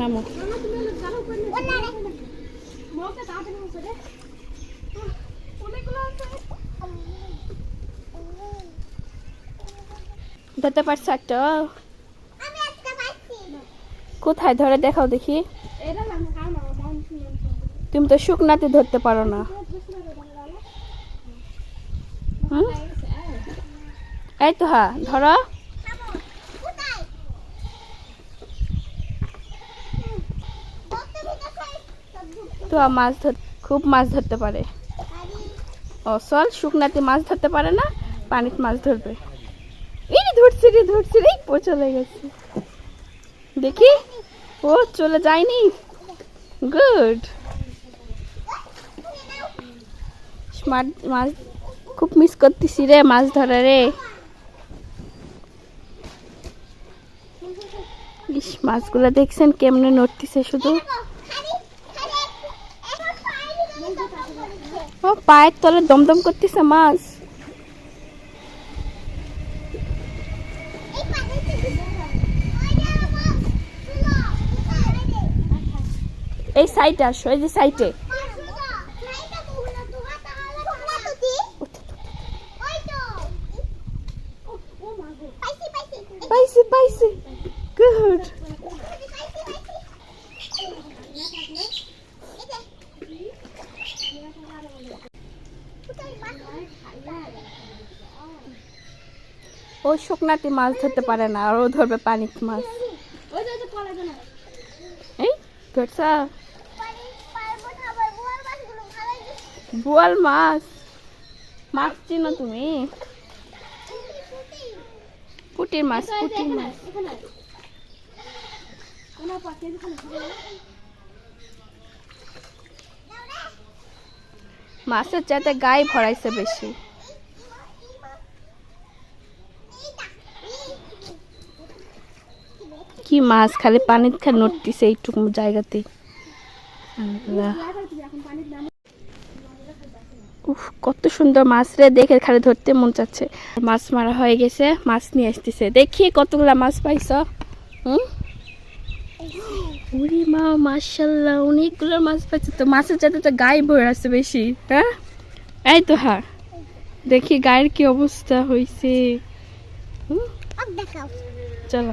নামো। ধরতে পারছ একটা? কোথায়? ধরে দেখাও দেখি। তুমি তো শুকনাতে ধরতে পারো না। এই তো হ্যাঁ ধরো। তো মাছ ধর, খুব মাছ ধরতে পারে। অসল শুকনাতে মাছ ধরতে পারে না, পানিতে মাছ ধরবে। এই ধরছে রে ধরছে রে ও গেছে। দেখি, ও চলে যায়নি। গুড। স্মার্ট মাছ, খুব মিস করতেছি রে মাছ ধরা রে। ইস, মাছগুলো দেখছেন কেমনে নড়তেছে শুধু। ও পায়ের তলে দমদম করতেছে মাছ। এই সাইডে আসো এই যে সাইডে। পাইছি পাইছি। গুড ও শুকনাটি মাছ ধরতে পারে না, আর ও ধরবে পানির মাছ। এই, ধরছা? বোয়াল মাছ। মাছ চিনো তুমি? পুটির মাছ পুটির মাছ। মাছের চাইতে গায়ে ভরাইছে বেশি। কি মাছ খালি পানির খা নড়তিছে এইটুকু জায়গাতে। উফ, কত সুন্দর মাছ রে, দেখে খালি ধরতে মন চাচ্ছে। মাছ মারা হয়ে গেছে, মাছ নিয়ে আসতেছে। দেখি কতগুলা মাছ পাইছ। হুম? উরি মা মাশাল্লাহ অনেকগুলো মাছ পাইছে তো। মাছের যাতে তো গায়ে ভরে আছে বেশি হ্যাঁ? এই তো হ্যাঁ দেখি গায়ের কি অবস্থা হয়েছে চলো।